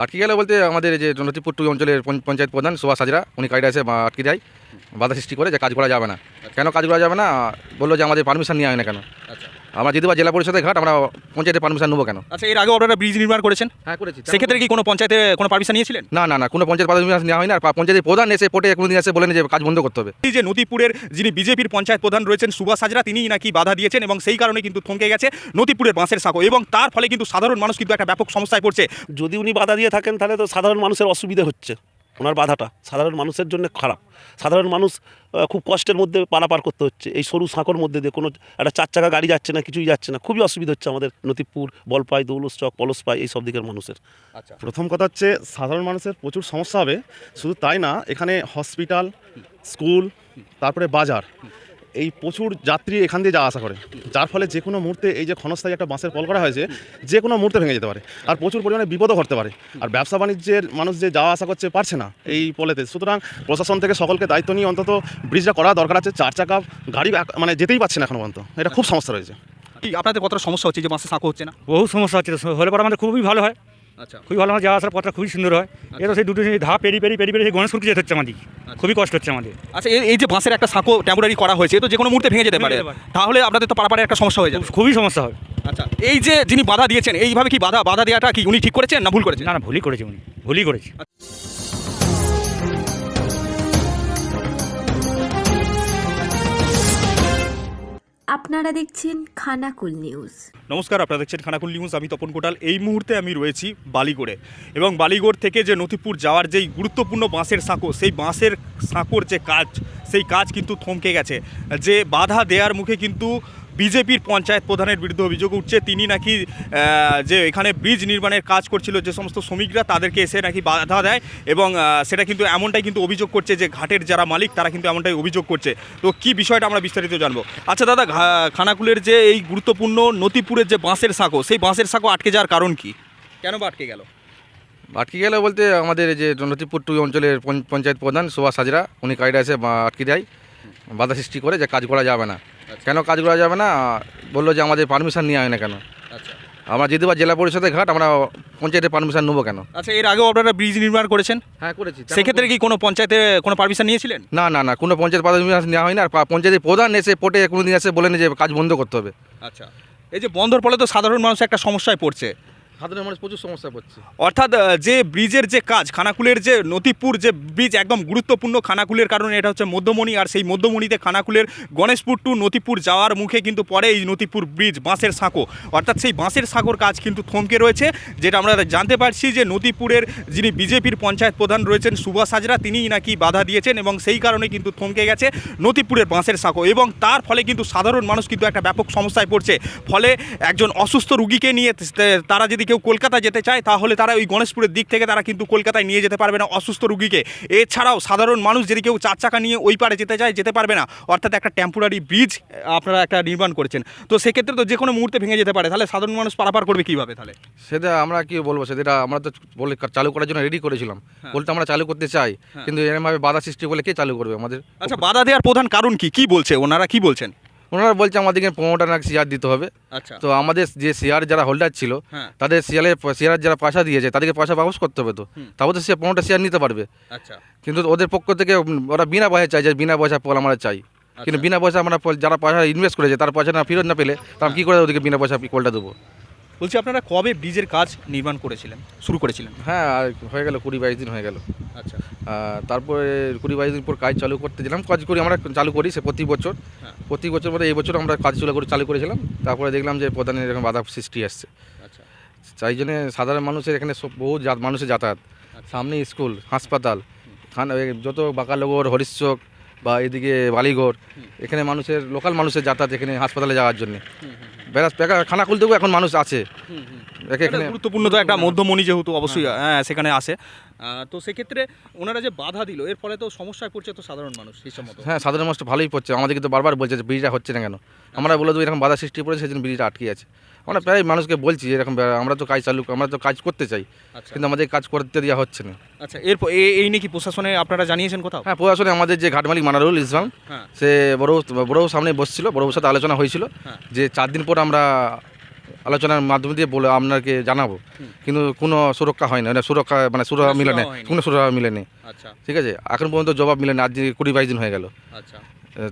আটকে গেলে বলতে, আমাদের যে জনতিপুর টু অঞ্চলের পঞ্চ- পঞ্চায়েত প্রধান সুভাষ হাজরা, উনি কাইডে এসে আটকে যায়, বাধা সৃষ্টি করে যে কাজ করা যাবে না। কেন কাজ করা যাবে না? বলল যে আমাদের পারমিশন নিয়ে হয় না কেন। আচ্ছা। আমরা যদি বা জেলা পরিষদের ঘাট আমরা পঞ্চায়েতের পারমিশন নেব কেন? আচ্ছা এর আগেও আপনারা ব্রিজ নির্মাণ করেছেন? হ্যাঁ করেছি। সেক্ষেত্রে কি কোনো পঞ্চায়েতে কোনো পারমিশন নিয়েছিলেন? না না না কোনো পঞ্চায়েত পারমিশন নেওয়া হয় না আর পঞ্চায়েতের প্রধান এসে পোটে কোনোদিন এসে বলেন যে কাজ বন্ধ করতে হবে। এই যে নদীপুরের যিনি বিজেপির পঞ্চায়েত প্রধান রয়েছেন সুভাষ হাজরা তিনিই নাকি বাধা দিয়েছেন এবং সেই কারণে কিন্তু থমকে গেছে নদীপুরের বাঁশের সাঁকো এবং তার ফলে কিন্তু সাধারণ মানুষ কিন্তু একটা ব্যাপক সমস্যায় পড়ছে। যদি উনি বাধা দিয়ে থাকেন তাহলে তো সাধারণ মানুষের অসুবিধা হচ্ছে। ওনার বাধাটা সাধারণ মানুষের জন্য খারাপ। সাধারণ মানুষ খুব কষ্টের মধ্যে পারাপার করতে হচ্ছে। এই সরু সাঁকোর মধ্যে দিয়ে কোনো একটা চার চাকা গাড়ি যাচ্ছে না কিছুই যাচ্ছে না খুবই অসুবিধা হচ্ছে আমাদের নতিপুর বলপাই দৌলস চক পলসপাই এই সব দিকের মানুষের। আচ্ছা। প্রথম কথা হচ্ছে সাধারণ মানুষের প্রচুর সমস্যা হবে। শুধু তাই না এখানে হসপিটাল স্কুল তারপরে বাজার। এই প্রচুর যাত্রী এখান দিয়ে যাওয়া আসা করে। যার ফলে যে কোনো মুহূর্তে এই যে ক্ষণস্থায়ী একটা বাঁশের পল করা হয়েছে যে কোনো মুহূর্তে ভেঙে যেতে পারে আর প্রচুর পরিমাণে বিপদও ঘটতে পারে। আর ব্যবসা বাণিজ্যের মানুষ যে যাওয়া আসা করছে পারছে না এই পলেতে। সুতরাং প্রশাসন থেকে সকলকে দায়িত্ব নিয়ে অন্তত ব্রিজটা করা দরকার আছে চার চাকা গাড়ি মানে যেতেই পারছে না এখনও পর্যন্ত। এটা খুব সমস্যা রয়েছে। কি আপনাদের কতটা সমস্যা হচ্ছে যে বাঁশের সাঁকো হচ্ছে না? বহু সমস্যা হচ্ছে। হলে পরে আমাদের খুবই ভালো হয়। আচ্ছা। খুবই ভালো যাওয়া আসার পথটা খুবই সুন্দর হয়। এটা সেই দুটো ধা ধাপ পেরি পেরি পেরি পেরি সেই গণেশ গণেশপুরকে যেতে হচ্ছে আমাদের খুবই কষ্ট হচ্ছে আমাদের। আচ্ছা এই- এই যে বাঁশের একটা সাঁকো টেম্পোরারি করা হয়েছে এ তো যে কোনো মুহূর্তে ভেঙে যেতে পারে। ভেঙে যেতে পারে। তাহলে আপনাদের তো পারাপারে একটা সমস্যা হয়ে যাবে। খুবই সমস্যা হয়। আচ্ছা এই যে যিনি বাধা দিয়েছেন এইভাবে কি বাধা বাধা দেওয়াটা কি উনি ঠিক করেছেন না ভুল করেছেন? না না ভুলই করেছে উনি। ভুলই করেছে। আপনারা দেখছেন খানাকুল নিউজ। নমস্কার, আপনারা দেখছেন খানাকুল নিউজ। আমি তপন কোটাল। এই মুহূর্তে আমি রয়েছি বালিগড়ে। এবং বালিগড় থেকে যে নথিপুর যাওয়ার যেই গুরুত্বপূর্ণ বাঁশের সাঁকো, সেই বাঁশের সাঁকোর যে কাজ, সেই কাজ কিন্তু থমকে গেছে। যে বাধা দেওয়ার মুখে কিন্তু বিজেপির পঞ্চায়েত প্রধানের বিরুদ্ধে অভিযোগ উঠছে। তিনি নাকি যে এখানে ব্রিজ নির্মাণের কাজ করছিল, যে সমস্ত শ্রমিকরা, তাদেরকে এসে নাকি বাধা দেয় এবং সেটা কিন্তু এমনটাই কিন্তু অভিযোগ করছে যে ঘাটের যারা মালিক, তারা কিন্তু এমনটাই অভিযোগ করছে। তো কি বিষয়টা আমরা বিস্তারিত জানব? আচ্ছা দাদা খানাকুলের যে এই গুরুত্বপূর্ণ নতিপুরের যে বাঁশের সাঁকো, সেই বাঁশের সাঁকো আটকে যাওয়ার কারণ কি? কেন বা আটকে গেল? আটকে গেল বলতে আমাদের যে নথিপুর টু অঞ্চলের পঞ্চ- পঞ্চায়েত প্রধান সুভাষ হাজরা, উনি কাইডে এসে আটকে যায় বাধা সৃষ্টি করে যে কাজ করা যাবে না। কেন কাজ করা যাবে না? বলল যে আমাদের পারমিশন নিয়ে হয় না কেন? আচ্ছা। আমরা যদি বা জেলা পরিষদের ঘাট আমরা পঞ্চায়েতের পারমিশন নেব কেন? আচ্ছা এর আগেও আপনারা ব্রিজ নির্মাণ করেছেন? হ্যাঁ করেছি। সেক্ষেত্রে কি কোনো পঞ্চায়েতে কোনো পারমিশন নিয়েছিলেন? না না না কোনো পঞ্চায়েত পারমিশন নেওয়া হয় না আর পঞ্চায়েতের প্রধান এসে পোটে কোনোদিন এসে বলেন যে কাজ বন্ধ করতে হবে। আচ্ছা। এই যে বন্ধর ফলে তো সাধারণ মানুষ একটা সমস্যায় পড়ছে। সাধারণ মানুষ প্রচুর সমস্যা পড়ছে অর্থাৎ যে ব্রিজের যে কাজ, খানাকুলের যে নতিপুর যে ব্রিজ, একদম গুরুত্বপূর্ণ খানাকুলের কারণে এটা হচ্ছে মধ্যমণি, আর সেই মধ্যমণিতে খানাকুলের গণেশপুর টু নতিপুর যাওয়ার মুখে কিন্তু পরে এই নতিপুর ব্রিজ, বাঁশের সাঁকো। অর্থাৎ সেই বাঁশের সাঁকোর কাজ কিন্তু থমকে রয়েছে, যেটা আমরা জানতে পারছি যে নতিপুরের যিনি বিজেপির পঞ্চায়েত প্রধান রয়েছেন সুভাষ হাজরা, তিনিই নাকি বাধা দিয়েছেন এবং সেই কারণে কিন্তু থমকে গেছে নতিপুরের বাঁশের সাঁকো। এবং তার ফলে কিন্তু সাধারণ মানুষ কিন্তু একটা ব্যাপক সমস্যায় পড়ছে। ফলে একজন অসুস্থ রুগীকে নিয়ে তারা যদি কেউ কলকাতা যেতে চায় তাহলে তারা ওই গণেশপুরের দিক থেকে তারা কিন্তু কলকাতায় নিয়ে যেতে পারবে না অসুস্থ রুগীকে। এছাড়াও সাধারণ মানুষ যদি কেউ চার চাকা নিয়ে ওই পারে যেতে চায় যেতে পারবে না। অর্থাৎ একটা টেম্পোরারি ব্রিজ আপনারা একটা নির্মাণ করেছেন। তো সেক্ষেত্রে তো যে কোনো মুহূর্তে ভেঙে যেতে পারে। তাহলে সাধারণ মানুষ পারাপার করবে কীভাবে তাহলে? সেটা আমরা কি বলব? সেটা আমরা তো বলে চালু করার জন্য রেডি করেছিলাম। বলতে আমরা চালু করতে চাই কিন্তু এরমভাবে বাধা সৃষ্টি করলে কে চালু করবে আমাদের? আচ্ছা বাধা দেওয়ার প্রধান কারণ কি? কি বলছে? ওনারা কি বলছেন? ওনারা বলছে আমাদেরকে পনেরোটা না শেয়ার দিতে হবে। আচ্ছা। তো আমাদের যে শেয়ার যারা হোল্ডার ছিল হ্যাঁ। তাদের শেয়ারের শেয়ার যারা পয়সা দিয়েছে তাদেরকে পয়সা বাবস করতে হবে তো। তারপর তো সে পনেরোটা শেয়ার নিতে পারবে। আচ্ছা। কিন্তু ওদের পক্ষ থেকে ওরা বিনা পয়সা চাই যে বিনা পয়সা পল আমরা চাই। কিন্তু আচ্ছা। বিনা পয়সা আমরা যারা পয়সা ইনভেস্ট করেছে তার পয়সা না ফেরত না পেলে তারা কী করে ওদেরকে বিনা পয়সা কলটা দেবো? বলছি আপনারা কবে ব্রিজের কাজ নির্মাণ করেছিলেন? শুরু করেছিলেন? হ্যাঁ আর হয়ে গেল কুড়ি বাইশ দিন হয়ে গেল। আচ্ছা। তারপরে কুড়ি বাইশ দিন পর কাজ চালু করতে দিলাম। কাজ করি আমরা চালু করি সে প্রতি বছর। হ্যাঁ। প্রতি বছর পরে এই বছর আমরা কাজ চালু করে চালু করেছিলাম। তারপরে দেখলাম যে প্রধানের এরকম বাধা সৃষ্টি আসছে। আচ্ছা। তাই জন্য সাধারণ মানুষের এখানে সব বহু মানুষের যাতায়াত। সামনে স্কুল হাসপাতাল যত বাঁকালগর হরিশ্চক বা এদিকে বালিগড় এখানে মানুষের লোকাল মানুষের যাতায়াত এখানে হাসপাতালে যাওয়ার জন্য। বেড়া পেকা- খানা খুলতেও এখন মানুষ আছে। এখানে গুরুত্বপূর্ণ তো একটা মধ্যমণি যেহেতু অবশ্যই হ্যাঁ। সেখানে আসে। তো সেক্ষেত্রে ওনারা যে বাধা দিল এর ফলে তো সমস্যায় পড়ছে তো সাধারণ মানুষ হিসাব মতো হ্যাঁ সাধারণ মানুষ তো ভালোই পড়ছে। আমাদেরকে তো বারবার বলছে যে ব্রিজটা হচ্ছে না কেন? আমরা বলে দেবো এরকম বাধা সৃষ্টি করেছে সেজন্য ব্রিজটা আটকে আছে। আমরা প্রায় মানুষকে বলছি এরকম আমরা তো কাজ চালু আমরা তো কাজ করতে চাই আচ্ছা। কিন্তু আমাদের কাজ করতে দেওয়া হচ্ছে না। আচ্ছা এরপর এই নিয়ে কি প্রশাসনে আপনারা জানিয়েছেন কোথাও? হ্যাঁ প্রশাসনে আমাদের যে ঘাট মালিক মানারুল ইসলাম হ্যাঁ। সে বড় বড়বাবুর সামনে বসছিল বড়বাবুর সাথে আলোচনা হয়েছিল হ্যাঁ। যে চার দিন পর আমরা আলোচনার মাধ্যম দিয়ে বলে আপনাকে জানাব। কিন্তু কোনো সুরক্ষা হয় না মানে সুরক্ষা মানে সুরক্ষা মিলে নেই কোনো সুরক্ষা মিলে নেই। আচ্ছা। ঠিক আছে? এখন পর্যন্ত জবাব মিলে না আজ কুড়ি বাইশ দিন হয়ে গেল। আচ্ছা।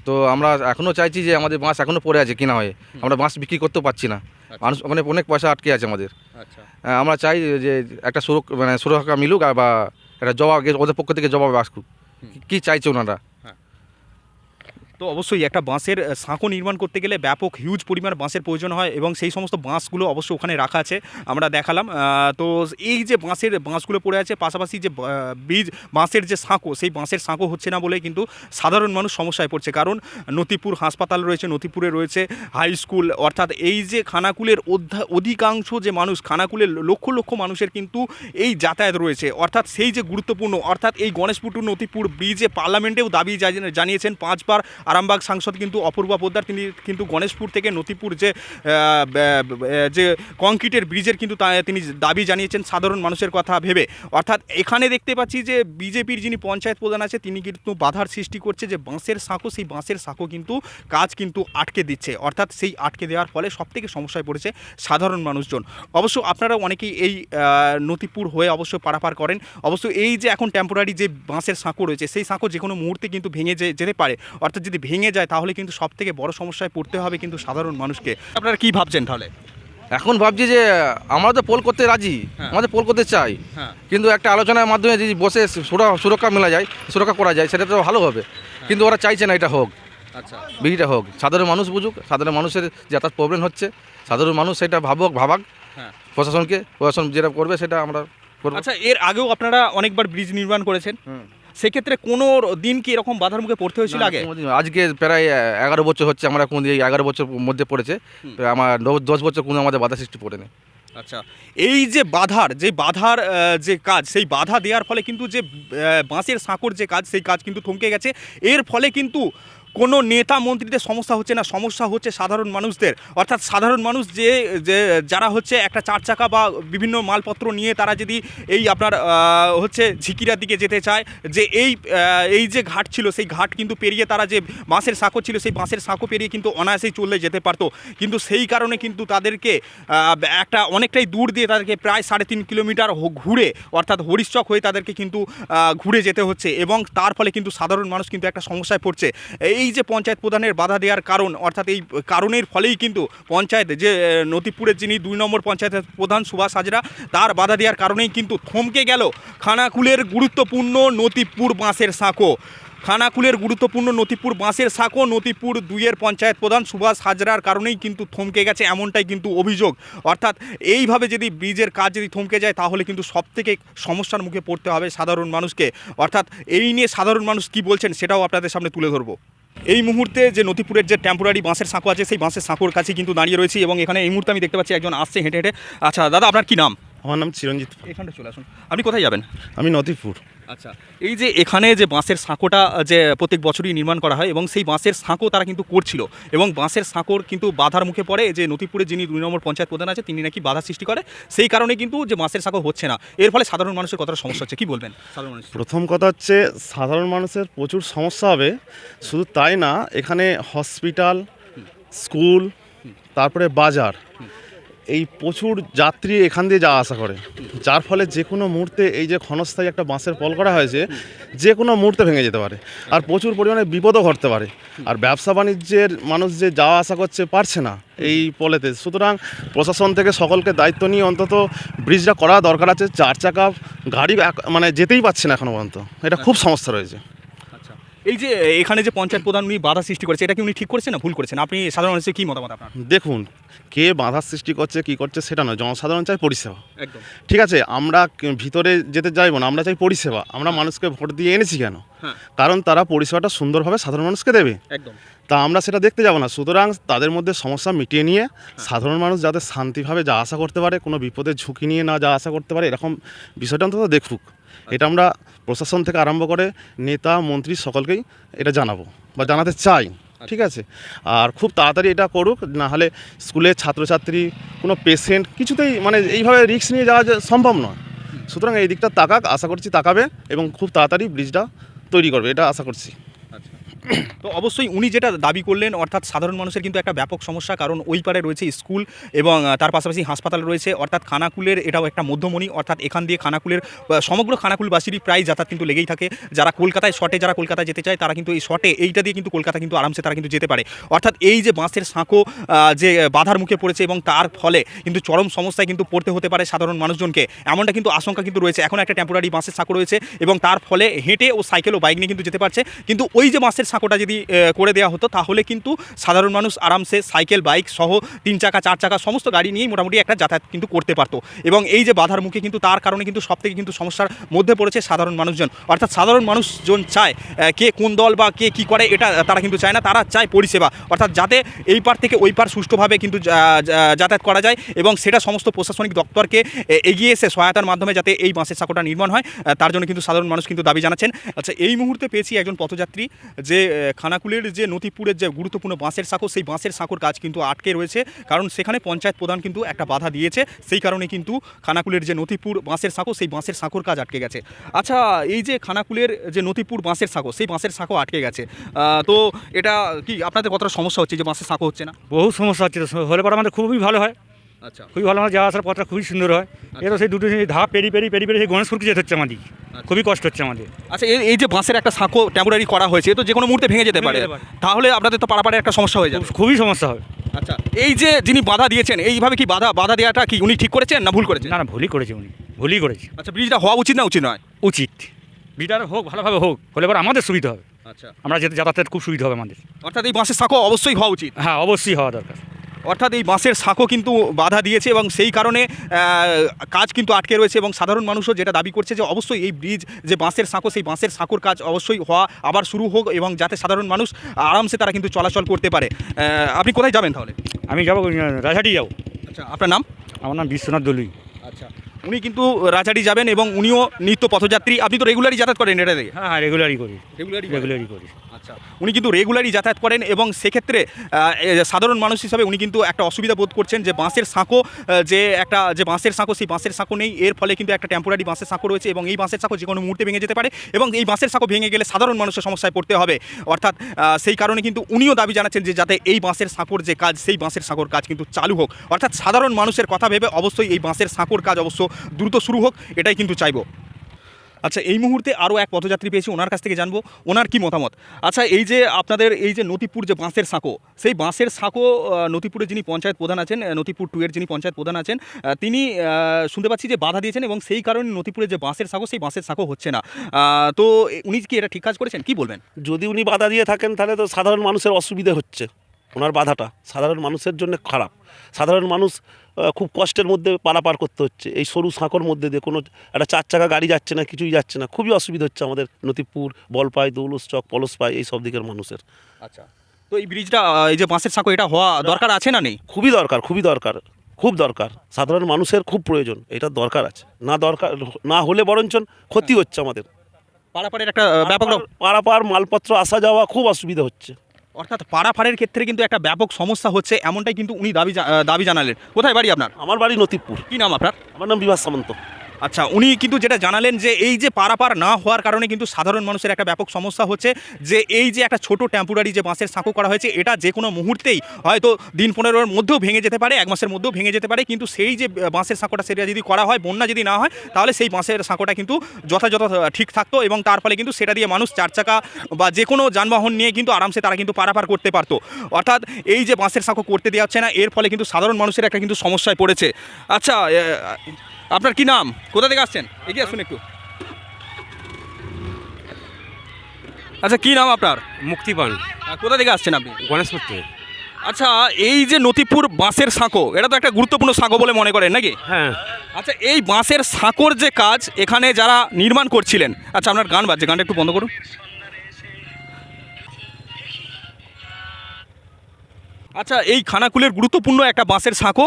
তো আমরা এখনও চাইছি যে আমাদের বাঁশ এখনও পড়ে আছে কিনা হয়ে। আমরা বাঁশ বিক্রি করতেও পারছি না। মানুষ মানে অনেক পয়সা আটকে আছে আমাদের। আচ্ছা। আমরা চাই যে একটা সুরক্ষা মানে সুরক্ষা মিলুক আর বা একটা জবাব ওদের পক্ষ থেকে জবাব আসুক। কী চাইছে ওনারা? তো অবশ্যই একটা বাঁশের সাঁকো নির্মাণ করতে গেলে ব্যাপক হিউজ পরিমাণ বাঁশের প্রয়োজন হয় এবং সেই সমস্ত বাঁশগুলো অবশ্যই ওখানে রাখা আছে, আমরা দেখালাম। তো এই যে বাঁশের বাঁশগুলো পড়ে আছে, পাশাপাশি যে বীজ, বাঁশের যে সাঁকো, সেই বাঁশের সাঁকো হচ্ছে না বলে কিন্তু সাধারণ মানুষ সমস্যায় পড়ছে। কারণ নতিপুর হাসপাতাল রয়েছে, নতিপুরে রয়েছে হাই স্কুল অর্থাৎ এই যে খানাকুলের অধিকাংশ যে মানুষ, খানাকুলের লক্ষ লক্ষ মানুষের কিন্তু এই যাতায়াত রয়েছে। অর্থাৎ সেই যে গুরুত্বপূর্ণ, অর্থাৎ এই গণেশপুর টু নতিপুর ব্রিজে পার্লামেন্টেও দাবি জানিয়েছেন পাঁচবার। আরামবাগ সাংসদ কিন্তু অপূর্বা পোদ্দার। তিনি কিন্তু গণেশপুর থেকে নতিপুর যে যে কংক্রিটের ব্রিজের কিন্তু তিনি দাবি জানিয়েছেন সাধারণ মানুষের কথা ভেবে। অর্থাৎ এখানে দেখতে পাচ্ছি যে বিজেপির যিনি পঞ্চায়েত প্রধান আছে, তিনি কিন্তু বাধার সৃষ্টি করছে যে বাঁশের সাঁকো, সেই বাঁশের সাঁকো কিন্তু কাজ কিন্তু আটকে দিচ্ছে। অর্থাৎ সেই আটকে দেওয়ার ফলে সব থেকে সমস্যায় পড়েছে সাধারণ মানুষজন। অবশ্য আপনারা অনেকেই এই নতিপুর হয়ে অবশ্য পারাপার করেন। অবশ্য এই যে এখন টেম্পোরারি যে বাঁশের সাঁকো রয়েছে, সেই সাঁকো যে কোনো মুহূর্তে কিন্তু ভেঙে যেতে পারে। অর্থাৎ যদি ভেঙে যায় তাহলে কিন্তু সব থেকে বড় সমস্যায় পড়তে হবে কিন্তু সাধারণ মানুষকে। আপনারা কি ভাবছেন তাহলে? এখন ভাবছি যে আমরা তো পোল করতে রাজি হ্যাঁ। আমাদের পোল করতে চাই। হ্যাঁ। কিন্তু একটা আলোচনার মাধ্যমে যদি বসে সুরক্ষা মেলা যায় সুরক্ষা করা যায় সেটা তো ভালো হবে। কিন্তু ওরা চাইছে না এটা হোক। আচ্ছা। বিড়িটা হোক। সাধারণ মানুষ বুঝুক সাধারণ মানুষের যাতায়াত প্রবলেম হচ্ছে সাধারণ মানুষ সেটা ভাবুক ভাবাক। হ্যাঁ। প্রশাসনকে প্রশাসন যেটা করবে সেটা আমরা করব। আচ্ছা এর আগেও আপনারা অনেকবার ব্রিজ নির্মাণ করেছেন। সেক্ষেত্রে কোনো দিন কি এরকম বাধার মুখে পড়তে হয়েছিল আগে? আজকে প্রায় এগারো বছর হচ্ছে আমরা কোন এই এগারো বছর মধ্যে পড়েছে। আমার দশ বছর কোনো আমাদের বাধা সৃষ্টি পড়েনি। আচ্ছা এই যে বাধার যে বাধার যে কাজ সেই বাধা দেওয়ার ফলে কিন্তু যে বাঁশের সাঁকোর যে কাজ সেই কাজ কিন্তু থমকে গেছে। এর ফলে কিন্তু কোনো নেতা মন্ত্রীদের সমস্যা হচ্ছে না। সমস্যা হচ্ছে সাধারণ মানুষদের। অর্থাৎ সাধারণ মানুষ যে যে, যারা হচ্ছে একটা চার চাকা বা বিভিন্ন মালপত্র নিয়ে তারা যদি এই আপনার হচ্ছে ঝিকিরার দিকে যেতে চায়, যে এই এই যে ঘাট ছিল, সেই ঘাট কিন্তু পেরিয়ে তারা যে বাঁশের সাঁকো ছিল, সেই বাঁশের সাঁকো পেরিয়ে কিন্তু অনায়াসেই চলে যেতে পারতো। কিন্তু সেই কারণে কিন্তু তাদেরকে একটা অনেকটাই দূর দিয়ে তাদেরকে প্রায় সাড়ে তিন কিলোমিটার ঘুরে, অর্থাৎ হরিশ্চক হয়ে তাদেরকে কিন্তু ঘুরে যেতে হচ্ছে। এবং তার ফলে কিন্তু সাধারণ মানুষ কিন্তু একটা সমস্যায় পড়ছে। এই যে পঞ্চায়েত প্রধানের বাধা দেওয়ার কারণ, অর্থাৎ এই কারণের ফলেই কিন্তু পঞ্চায়েত, যে নতিপুরের যিনি দুই নম্বর পঞ্চায়েতের প্রধান সুভাষ হাজরা, তার বাধা দেওয়ার কারণেই কিন্তু থমকে গেল খানাকুলের গুরুত্বপূর্ণ নতিপুর বাঁশের সাঁকো। খানাকুলের গুরুত্বপূর্ণ নতিপুর বাঁশের সাঁকো নতিপুর দুইয়ের পঞ্চায়েত প্রধান সুভাষ হাজরার কারণেই কিন্তু থমকে গেছে এমনটাই কিন্তু অভিযোগ। অর্থাৎ এইভাবে যদি ব্রিজের কাজ যদি থমকে যায়, তাহলে কিন্তু সব থেকে সমস্যার মুখে পড়তে হবে সাধারণ মানুষকে। অর্থাৎ এই নিয়ে সাধারণ মানুষ কি বলছেন, সেটাও আপনাদের সামনে তুলে ধরবো। এই মুহূর্তে যে নথিপুরের যে টেম্পোরারি বাঁশের সাঁকো আছে, সেই বাঁশের সাঁকোর কাছে কিন্তু দাঁড়িয়ে রয়েছি এবং এখানে এই মুহূর্তে আমি দেখতে পাচ্ছি একজন আসছে হেঁটে হেঁটে। আচ্ছা দাদা, আপনার কি নাম? আমার নাম চিরঞ্জিত। এখানটা চলে আসুন। আপনি কোথায় যাবেন? আমি নদীপুর। আচ্ছা এই যে এখানে যে বাঁশের সাঁকোটা যে প্রত্যেক বছরই নির্মাণ করা হয় এবং সেই বাঁশের সাঁকো তারা কিন্তু করছিল এবং বাঁশের সাঁকোর কিন্তু বাধার মুখে পড়ে যে নতিপুরে যিনি দুই নম্বর পঞ্চায়েত প্রধান আছে তিনি নাকি বাধা সৃষ্টি করে। সেই কারণে কিন্তু যে বাঁশের সাঁকো হচ্ছে না এর ফলে সাধারণ মানুষের কতটা সমস্যা হচ্ছে কি বলবেন? সাধারণ মানুষ প্রথম কথা হচ্ছে সাধারণ মানুষের প্রচুর সমস্যা হবে। শুধু তাই না এখানে হসপিটাল স্কুল তারপরে বাজার। এই প্রচুর যাত্রী এখান দিয়ে যাওয়া আসা করে। যার ফলে যে কোনো মুহূর্তে এই যে ক্ষণস্থায়ী একটা বাঁশের পল করা হয়েছে, যে কোনো মুহূর্তে ভেঙে যেতে পারে। আর প্রচুর পরিমাণে বিপদও ঘটতে পারে। আর ব্যবসা বাণিজ্যের মানুষ যে যাওয়া আসা করছে পারছে না এই পলেতে। সুতরাং প্রশাসন থেকে সকলকে দায়িত্ব নিয়ে অন্তত ব্রিজটা করা দরকার আছে। চার চাকা গাড়ি মানে যেতেই পারছে না এখনও পর্যন্ত। এটা খুব সমস্যা রয়েছে। এই যে এখানে যে পঞ্চায়েত প্রধান উনি বাধা সৃষ্টি করেছে এটা কি উনি ঠিক করেছেন না ভুল করেছেন? আপনি সাধারণ মানুষের কি মতামত আপনার? দেখুন কে বাধার সৃষ্টি করছে কি করছে সেটা নয়। জনসাধারণ চাই পরিষেবা। একদম। ঠিক আছে আমরা ভিতরে যেতে চাইব না আমরা চাই পরিষেবা। আমরা মানুষকে ভোট দিয়ে এনেছি কেন? হ্যাঁ। কারণ তারা পরিষেবাটা সুন্দরভাবে সাধারণ মানুষকে দেবে। একদম। তা আমরা সেটা দেখতে যাব না। সুতরাং তাদের মধ্যে সমস্যা মিটিয়ে নিয়ে সাধারণ মানুষ যাতে শান্তিভাবে যা আশা করতে পারে কোনো বিপদের ঝুঁকি নিয়ে না যা আশা করতে পারে এরকম বিষয়টা অন্তত দেখুক। এটা আমরা প্রশাসন থেকে আরম্ভ করে নেতা মন্ত্রী সকলকেই এটা জানাব বা জানাতে চাই ঠিক আছে? আর খুব তাড়াতাড়ি এটা করুক না হলে স্কুলের ছাত্রছাত্রী কোনো পেশেন্ট কিছুতেই মানে এইভাবে রিস্ক নিয়ে যাওয়া সম্ভব নয়। সুতরাং এই দিকটা তাকাক আশা করছি তাকাবে এবং খুব তাড়াতাড়ি ব্রিজটা তৈরি করবে এটা আশা করছি। আচ্ছা তো অবশ্যই উনি যেটা দাবি করলেন, অর্থাৎ সাধারণ মানুষের কিন্তু একটা ব্যাপক সমস্যা, কারণ ওই পারে রয়েছে স্কুল এবং তার পাশাপাশি হাসপাতাল রয়েছে, অর্থাৎ খানাকুলের এটাও একটা মধ্যমণি, অর্থাৎ এখান দিয়ে খানাকুলের সমগ্র খানাকুলবাসীরই প্রায় যাতায়াত কিন্তু লেগেই থাকে। যারা কলকাতায় শটে যারা কলকাতায় যেতে চায়, তারা কিন্তু এই শটে এইটা দিয়ে কিন্তু কলকাতা কিন্তু আরামসে তারা কিন্তু যেতে পারে। অর্থাৎ এই যে বাঁশের সাঁকো যে বাধার মুখে পড়েছে এবং তার ফলে কিন্তু চরম সমস্যায় কিন্তু পড়তে হতে পারে সাধারণ মানুষজনকে। এমনটা কিন্তু আশঙ্কা কিন্তু রয়েছে। এখন একটা টেম্পোরারি বাঁশের সাঁকো রয়েছে এবং তার ফলে হেঁটে ও সাইকেল ও বাইক নিয়ে কিন্তু যেতে পারছে। কিন্তু ওই যে বাসের সাঁকোটা যদি করে দেওয়া হতো, তাহলে কিন্তু সাধারণ মানুষ আরামসে সাইকেল, বাইক সহ তিন চাকা, চার চাকা সমস্ত গাড়ি নিয়েই মোটামুটি একটা যাতায়াত কিন্তু করতে পারতো। এবং এই যে বাধার মুখে কিন্তু তার কারণে কিন্তু সব থেকে কিন্তু সমস্যার মধ্যে পড়েছে সাধারণ মানুষজন। অর্থাৎ সাধারণ মানুষজন চায় কে কোন দল বা কে কি করে, এটা তারা কিন্তু চায় না, তারা চায় পরিষেবা। অর্থাৎ যাতে এই পার থেকে ওই পার সুষ্ঠুভাবে কিন্তু যাতায়াত করা যায় এবং সেটা সমস্ত প্রশাসনিক দপ্তরকে এগিয়ে এসে সহায়তার মাধ্যমে যাতে এই বাসের সাঁকোটা নির্মাণ হয় তার জন্য কিন্তু সাধারণ মানুষ কিন্তু দাবি জানাচ্ছেন। আচ্ছা এই মুহূর্তে পেয়েছি একজন পথযাত্রী যে খানাকুলের যে নথিপুরের যে গুরুত্বপূর্ণ বাঁশের সাঁকো, সেই বাঁশের সাঁকোর কাজ কিন্তু আটকে রয়েছে। কারণ সেখানে পঞ্চায়েত প্রধান কিন্তু একটা বাধা দিয়েছে। সেই কারণে কিন্তু খানাকুলের যে নথিপুর বাঁশের সাঁকো, সেই বাঁশের সাঁকোর কাজ আটকে গেছে। আচ্ছা এই যে খানাকুলের যে নথিপুর বাঁশের সাঁকো, সেই বাঁশের সাঁকো আটকে গেছে। তো এটা কি আপনাদের কতটা সমস্যা হচ্ছে যে বাঁশের সাঁকো হচ্ছে না? বহু সমস্যা হচ্ছে। হলে পরে আমাদের খুবই ভালো হয়। আচ্ছা। খুবই ভালো আমার যাওয়া আসার পথটা খুবই সুন্দর হয়। এর সেই দুটো ধাপ পেরি পেরি পেরি পেরি সেই গণেশপুরকে যেতে হচ্ছে আমাদের। খুবই কষ্ট হচ্ছে আমাদের। আচ্ছা এই যে বাঁশের একটা সাঁকো টেম্পোরারি করা হয়েছে তো যে কোনো মুহূর্তে ভেঙে যেতে পারে। তাহলে আপনাদের তো পাড়াপাড়ে একটা সমস্যা হয়ে যাবে। খুবই সমস্যা হবে আচ্ছা এই যে যিনি বাধা দিয়েছেন এইভাবে কি বাধা বাধা দেওয়াটা কি উনি ঠিক করেছেন না ভুল করেছেন? না না ভুলই করেছে উনি। ভুলই করেছে। আচ্ছা ব্রিজটা হওয়া উচিত না উচিত নয়? উচিত। বিটার হোক ভালোভাবে হোক হলে পরে আমাদের সুবিধা হবে। আচ্ছা। আমরা যেতে যাতায়াতের খুব সুবিধা হবে আমাদের। অর্থাৎ এই বাঁশের সাঁকো অবশ্যই হওয়া উচিত। হ্যাঁ অবশ্যই হওয়া দরকার। অর্থাৎ এই বাঁশের শাঁখও কিন্তু বাধা দিয়েছে এবং সেই কারণে কাজ কিন্তু আটকে রয়েছে এবং সাধারণ মানুষও যেটা দাবি করছে যে অবশ্যই এই ব্রিজ যে বাঁশের শাঁখো সেই বাঁশের শাঁখোর কাজ অবশ্যই হওয়া আবার শুরু হোক এবং যাতে সাধারণ মানুষ আরামসে তারা কিন্তু চলাচল করতে পারে। আপনি কোথায় যাবেন তাহলে? আমি যাব রাজাটি যাব। আচ্ছা আপনার নাম? আমার নাম বিশ্বনাথ দলুই। উনি কিন্তু রাজাটি যাবেন এবং উনিও নিত্য পথযাত্রী। আপনি তো রেগুলারই যাতায়াত করেন এটা থেকে হ্যাঁ হ্যাঁ রেগুলারই করি। রেগুলারই রেগুলারই করি। আচ্ছা উনি কিন্তু রেগুলারই যাতায়াত করেন এবং সেক্ষেত্রে সাধারণ মানুষ হিসাবে উনি কিন্তু একটা অসুবিধা বোধ করছেন যে বাঁশের সাঁকো যে একটা যে বাঁশের সাঁকো সেই বাঁশের সাঁকো নেই। এর ফলে কিন্তু একটা টেম্পোরারি বাঁশের সাঁকো রয়েছে এবং এই বাঁশের সাঁকো যে কোনো মুহূর্তে ভেঙে যেতে পারে এবং এই বাঁশের সাঁকো ভেঙে গেলে সাধারণ মানুষের সমস্যায় পড়তে হবে। অর্থাৎ সেই কারণে কিন্তু উনিও দাবি জানাচ্ছেন যে যাতে এই বাঁশের সাঁকোর যে কাজ সেই বাঁশের সাঁকোর কাজ কিন্তু চালু হোক। অর্থাৎ সাধারণ মানুষের কথা ভেবে অবশ্যই এই বাঁশের সাঁকোর কাজ অবশ্য দ্রুত শুরু হোক, এটাই কিন্তু চাইব। আচ্ছা এই মুহূর্তে আরও এক পথযাত্রী পেয়েছি, ওনার কাছ থেকে জানব, ওনার কি মতামত? আচ্ছা এই যে আপনাদের, এই যে নতিপুর যে বাঁশের সাঁকো, সেই বাঁশের সাঁকো নতিপুরে যিনি পঞ্চায়েত প্রধান আছেন নতিপুর টু এর যিনি পঞ্চায়েত প্রধান আছেন তিনি শুনতে পাচ্ছি যে বাধা দিয়েছেন এবং সেই কারণে নতিপুরে যে বাঁশের সাঁকো, সেই বাঁশের সাঁকো হচ্ছে না। তো উনি কি এটা ঠিক কাজ করেছেন? কি বলবেন? যদি উনি বাধা দিয়ে থাকেন, তাহলে তো সাধারণ মানুষের অসুবিধে হচ্ছে। ওনার বাধাটা সাধারণ মানুষের জন্য খারাপ। সাধারণ মানুষ খুব কষ্টের মধ্যে পারাপার করতে হচ্ছে। এই সরু সাঁকোর মধ্যে দিয়ে কোনো একটা চার চাকা গাড়ি যাচ্ছে না কিছুই যাচ্ছে না খুবই অসুবিধা হচ্ছে আমাদের নতিপুর বলপাই দৌলস চক পলসপাই এই সব দিকের মানুষের। আচ্ছা। তো এই ব্রিজটা এই যে বাঁশের সাঁকো এটা হওয়া দরকার আছে না নেই? খুবই দরকার খুবই দরকার খুব দরকার। সাধারণ মানুষের খুব প্রয়োজন এটা দরকার আছে। না দরকার না হলে বরঞ্চ ক্ষতি হচ্ছে আমাদের। পাড়াপাড়ের একটা ব্যাপক পারাপার মালপত্র আসা যাওয়া খুব অসুবিধা হচ্ছে। অর্থাৎ পাড়াফাড়ের ক্ষেত্রে কিন্তু একটা ব্যাপক সমস্যা হচ্ছে এমনটাই কিন্তু উনি দাবি দাবি জানালেন। কোথায় বাড়ি আপনার? আমার বাড়ি নতিপুর কি নাম আপনার? আমার নাম বিভাস সামন্ত। আচ্ছা উনি কিন্তু যেটা জানালেন যে এই যে পারাপার না হওয়ার কারণে কিন্তু সাধারণ মানুষের একটা ব্যাপক সমস্যা হচ্ছে যে এই যে একটা ছোট টেম্পোরারি যে বাঁশের সাঁকো করা হয়েছে, এটা যে কোনো মুহূর্তেই হয়তো দিন পনেরোর মধ্যেও ভেঙে যেতে পারে, এক মাসের মধ্যেও ভেঙে যেতে পারে, কিন্তু সেই যে বাঁশের সাঁকোটা সেটা যদি করা হয়, বন্যা যদি না হয়, তাহলে সেই বাঁশের সাঁকোটা কিন্তু যথাযথ ঠিক থাকতো এবং তার ফলে কিন্তু সেটা দিয়ে মানুষ চার চাকা বা যে কোনো যানবাহন নিয়ে কিন্তু আরামসে তারা কিন্তু পারাপার করতে পারতো। অর্থাৎ এই যে বাঁশের সাঁকো করতে দেওয়া হচ্ছে না, এর ফলে কিন্তু সাধারণ মানুষের একটা কিন্তু সমস্যায় পড়েছে। আচ্ছা আপনার কি নাম? কোথা থেকে আসছেন? এগিয়ে আসুন একটু। আচ্ছা কি নাম আপনার? মুক্তিপান আহ, কোথা থেকে আসছেন আপনি? গণেশপুর থেকে আচ্ছা এই যে নতিপুর বাঁশের সাঁকো এটা তো একটা গুরুত্বপূর্ণ সাঁকো বলে মনে করেন নাকি? হ্যাঁ। আচ্ছা এই বাঁশের সাঁকোর যে কাজ এখানে যারা নির্মাণ করছিলেন আচ্ছা আপনার গান বাজছে গানটা একটু বন্ধ করুন। আচ্ছা এই খানাকুলের গুরুত্বপূর্ণ একটা বাঁশের সাঁকো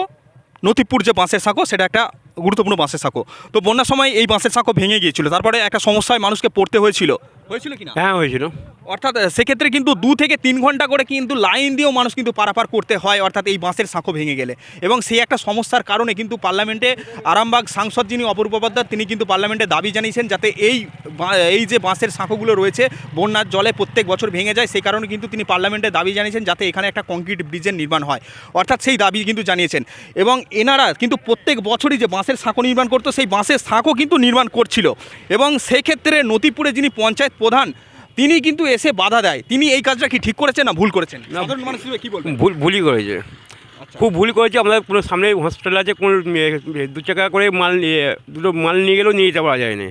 নতিপুর যে বাঁশের সাঁকো, সেটা একটা গুরুত্বপূর্ণ বাঁশের সাঁকো। তো বন্যার সময় এই বাঁশের সাঁকো ভেঙে গিয়েছিল। তারপরে একটা সমস্যায় মানুষকে পড়তে হয়েছিল। হয়েছিল কিনা? হ্যাঁ হয়েছিল। অর্থাৎ সেক্ষেত্রে কিন্তু দু থেকে তিন ঘণ্টা করে কিন্তু লাইন দিয়েও মানুষ কিন্তু পারাপার করতে হয় অর্থাৎ এই বাঁশের সাঁকো ভেঙে গেলে। এবং সেই একটা সমস্যার কারণে কিন্তু পার্লামেন্টে আরামবাগ সাংসদ যিনি অপরূপ তিনি কিন্তু পার্লামেন্টে দাবি জানিয়েছেন যাতে এই বা- এই যে বাঁশের সাঁকোগুলো রয়েছে বন্যার জলে প্রত্যেক বছর ভেঙে যায় সেই কারণে কিন্তু তিনি পার্লামেন্টে দাবি জানিয়েছেন যাতে এখানে একটা কংক্রিট ব্রিজের নির্মাণ হয়। অর্থাৎ সেই দাবি কিন্তু জানিয়েছেন। এবং এনারা কিন্তু প্রত্যেক বছরই যে বাঁশের সাঁকো নির্মাণ করতো সেই বাঁশের সাঁকো কিন্তু নির্মাণ করছিল। এবং সেক্ষেত্রে নতিপুরে যিনি পঞ্চায়েত প্রধান তিনি কিন্তু এসে বাধা দেয়। তিনি এই কাজটা কি ঠিক করেছেন না ভুল করেছেন? সাধারণ মানুষ কি বলবেন? ভুল ভুলই করেছে। খুব ভুল করেছে আমাদের পুরো সামনে হসপিটাল আছে কোনো দু চাকা করে মাল নিয়ে দুটো মাল নিয়ে গেলেও নিয়ে যেতে পারা যায় না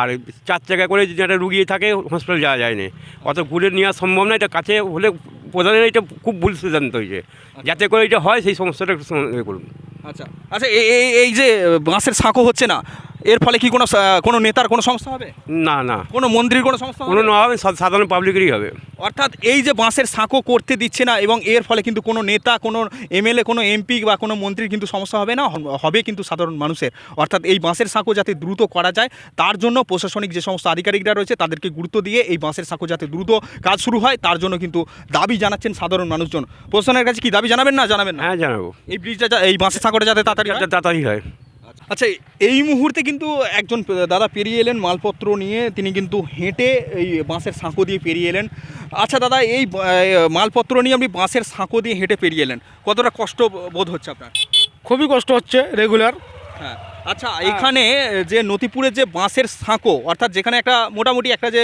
আর চার চাকা করে যদি একটা রুগী থাকে হসপিটাল যাওয়া যায় না অত ঘুরে নেওয়া সম্ভব না এটা কাছে হলে প্রধানের এটা খুব ভুল সিদ্ধান্ত হয়েছে। যাতে করে এটা হয় সেই সমস্যাটা একটু করুন আচ্ছা। আচ্ছা এই এই- যে বাঁশের সাঁকো হচ্ছে না এর ফলে কি কোনো কোনো নেতার কোনো সমস্যা হবে? না না। কোনো মন্ত্রীর কোনো সমস্যা কোনো না হবে সাধারণ পাবলিকেরই হবে। অর্থাৎ এই যে বাঁশের সাঁকো করতে দিচ্ছে না এবং এর ফলে কিন্তু কোনো নেতা কোনো এমএলএ কোনো এমপি বা কোনো মন্ত্রীর কিন্তু সমস্যা হবে না হবে কিন্তু সাধারণ মানুষের। অর্থাৎ এই বাঁশের সাঁকো যাতে দ্রুত করা যায় তার জন্য প্রশাসনিক যে সমস্ত আধিকারিকরা রয়েছে তাদেরকে গুরুত্ব দিয়ে এই বাঁশের সাঁকো যাতে দ্রুত কাজ শুরু হয় তার জন্য কিন্তু দাবি জানাচ্ছেন সাধারণ মানুষজন। প্রশাসনের কাছে কি দাবি জানাবেন না জানাবেন হ্যাঁ জানাব। এই ব্রিজটা এই বাঁশের সাঁকোটা যাতে তাড়াতাড়ি হয়? তাড়াতাড়ি হয়। আচ্ছা এই মুহূর্তে কিন্তু একজন দাদা পেরিয়ে এলেন মালপত্র নিয়ে। তিনি কিন্তু হেঁটে এই বাঁশের সাঁকো দিয়ে পেরিয়ে এলেন। আচ্ছা দাদা এই আহ, মালপত্র নিয়ে আপনি বাঁশের সাঁকো দিয়ে হেঁটে পেরিয়ে এলেন। কতটা কষ্ট বোধ হচ্ছে আপনার? খুবই কষ্ট হচ্ছে রেগুলার হ্যাঁ। আচ্ছা এখানে যে নতিপুরে যে বাঁশের সাঁকো অর্থাৎ যেখানে একটা মোটামুটি একটা যে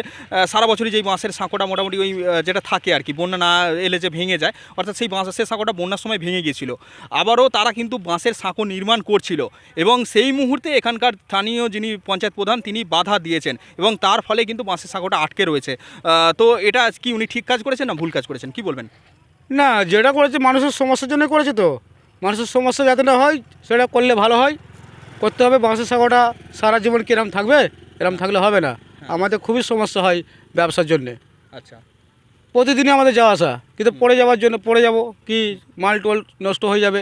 সারা বছরই যেই বাঁশের সাঁকোটা মোটামুটি ওই যেটা থাকে আর কি বন্যা না এলে যে ভেঙে যায় অর্থাৎ সেই বাঁশের সাঁকোটা বন্যার সময় ভেঙে গিয়েছিল। আবারও তারা কিন্তু বাঁশের সাঁকো নির্মাণ করছিল এবং সেই মুহূর্তে এখানকার স্থানীয় যিনি পঞ্চায়েত প্রধান তিনি বাধা দিয়েছেন এবং তার ফলে কিন্তু বাঁশের সাঁকোটা আটকে রয়েছে। তো এটা কি উনি ঠিক কাজ করেছেন না ভুল কাজ করেছেন? কি বলবেন? না যেটা করেছে মানুষের সমস্যার জন্য করেছে তো। মানুষের সমস্যা যাতে না হয় সেটা করলে ভালো হয়। করতে হবে বাঁশের সাগরটা সারা জীবন কিরম থাকবে এরম থাকলে হবে না। আমাদের খুবই সমস্যা হয় ব্যবসার জন্যে। আচ্ছা। প্রতিদিনই আমাদের যাওয়া আসা কিন্তু পড়ে যাওয়ার জন্য পড়ে যাব কি মাল টোল নষ্ট হয়ে যাবে।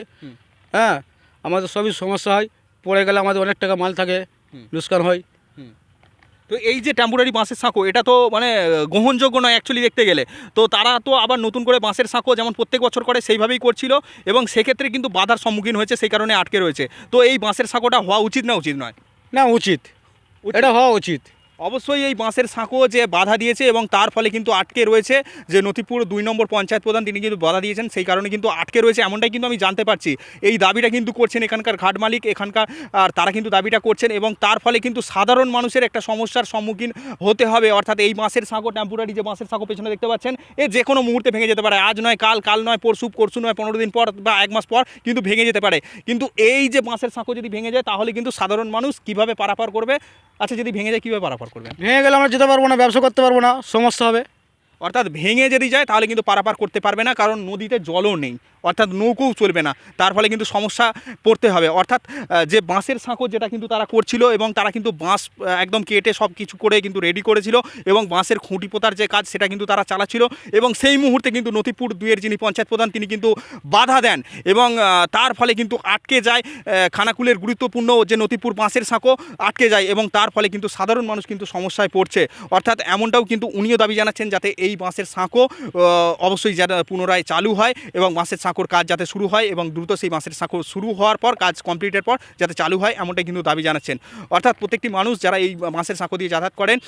হ্যাঁ আমাদের সবই সমস্যা হয় পড়ে গেলে আমাদের অনেক টাকা মাল থাকে লোকসান হয়। তো এই যে টেম্পোরারি বাঁশের সাঁকো এটা তো মানে গ্রহণযোগ্য নয় অ্যাকচুয়ালি দেখতে গেলে। তো তারা তো আবার নতুন করে বাঁশের সাঁকো যেমন প্রত্যেক বছর করে সেইভাবেই করছিল এবং সেক্ষেত্রে কিন্তু বাধার সম্মুখীন হয়েছে সেই কারণে আটকে রয়েছে। তো এই বাঁশের সাঁকোটা হওয়া উচিত না উচিত নয়? না উচিত। এটা হওয়া উচিত। অবশ্যই এই বাঁশের সাঁকো যে বাধা দিয়েছে এবং তার ফলে কিন্তু আটকে রয়েছে যে নথিপুর দুই নম্বর পঞ্চায়েত প্রধান, তিনি কিন্তু বাধা দিয়েছেন, সেই কারণে কিন্তু আটকে রয়েছে, এমনটাই কিন্তু আমি জানতে পারছি। এই দাবিটা কিন্তু করছেন এখানকার ঘাট মালিক, এখানকার, আর তারা কিন্তু দাবিটা করছেন এবং তার ফলে কিন্তু সাধারণ মানুষের একটা সমস্যার সম্মুখীন হতে হবে। অর্থাৎ এই বাঁশের সাঁকো টেম্পোরারি যে বাঁশের সাঁকো পেছনে দেখতে পাচ্ছেন, এ যে কোনো মুহূর্তে ভেঙে যেতে পারে। আজ নয়, কাল কাল নয়, পরশু পরশু নয়, পনেরো দিন পর বা এক মাস পর কিন্তু ভেঙে যেতে পারে। কিন্তু এই যে বাঁশের সাঁকো যদি ভেঙে যায়, তাহলে কিন্তু সাধারণ মানুষ কীভাবে পারাপার করবে? আচ্ছা যদি ভেঙে যায়, কীভাবে পারাপার করবে ভেঙে গেলে আমরা যেতে পারব না ব্যবসা করতে পারব না সমস্যা হবে। অর্থাৎ ভেঙে যদি যায় তাহলে কিন্তু পারাপার করতে পারবে না কারণ নদীতে জলও নেই। অর্থাৎ নৌকোও চলবে না। তার ফলে কিন্তু সমস্যা পড়তে হবে। অর্থাৎ যে বাঁশের সাঁকো যেটা কিন্তু তারা করছিল এবং তারা কিন্তু বাঁশ একদম কেটে সব কিছু করে কিন্তু রেডি করেছিল এবং বাঁশের খুঁটি পোতার যে কাজ সেটা কিন্তু তারা চালাচ্ছিল এবং সেই মুহূর্তে কিন্তু নথিপুর দুইয়ের যিনি পঞ্চায়েত প্রধান, তিনি কিন্তু বাধা দেন এবং তার ফলে কিন্তু আটকে যায় খানাকুলের গুরুত্বপূর্ণ যে নথিপুর বাঁশের সাঁকো আটকে যায় এবং তার ফলে কিন্তু সাধারণ মানুষ কিন্তু সমস্যায় পড়ছে। অর্থাৎ এমনটাও কিন্তু উনিও দাবি জানাচ্ছেন যাতে এই বাঁশের সাঁকো অবশ্যই যাতে পুনরায় চালু হয় এবং বাঁশের সাঁকোর কাজ যাতে শুরু হয় এবং দ্রুত সেই বাঁশের সাঁকো শুরু হওয়ার পর, কাজ কমপ্লিটের পর যাতে চালু হয়, এমনটাই কিন্তু দাবি জানাচ্ছেন। অর্থাৎ প্রত্যেকটি মানুষ যারা এই বাঁশের সাঁকো দিয়ে যাতায়াত করেন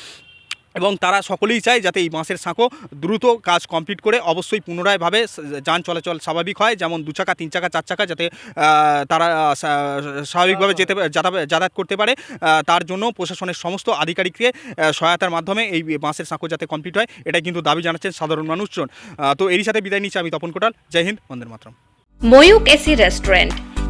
এবং তারা সকলেই চায় যাতে এই বাঁশের সাঁকো দ্রুত কাজ কমপ্লিট করে অবশ্যই পুনরায়ভাবে যান চলাচল স্বাভাবিক হয়। যেমন দু চাকা, তিন চাকা, চার চাকা যাতে তারা স্বাভাবিকভাবে যেতে যাতায়াত করতে পারে। তার জন্য প্রশাসনের সমস্ত আধিকারিককে সহায়তার মাধ্যমে এই বাঁশের সাঁকো যাতে কমপ্লিট হয় এটা কিন্তু দাবি জানাচ্ছেন সাধারণ মানুষজন। তো এরই সাথে বিদায় নিচ্ছি আমি তপন কোটাল। জয় হিন্দ বন্দের মাতরম। Mayuk AC restaurant.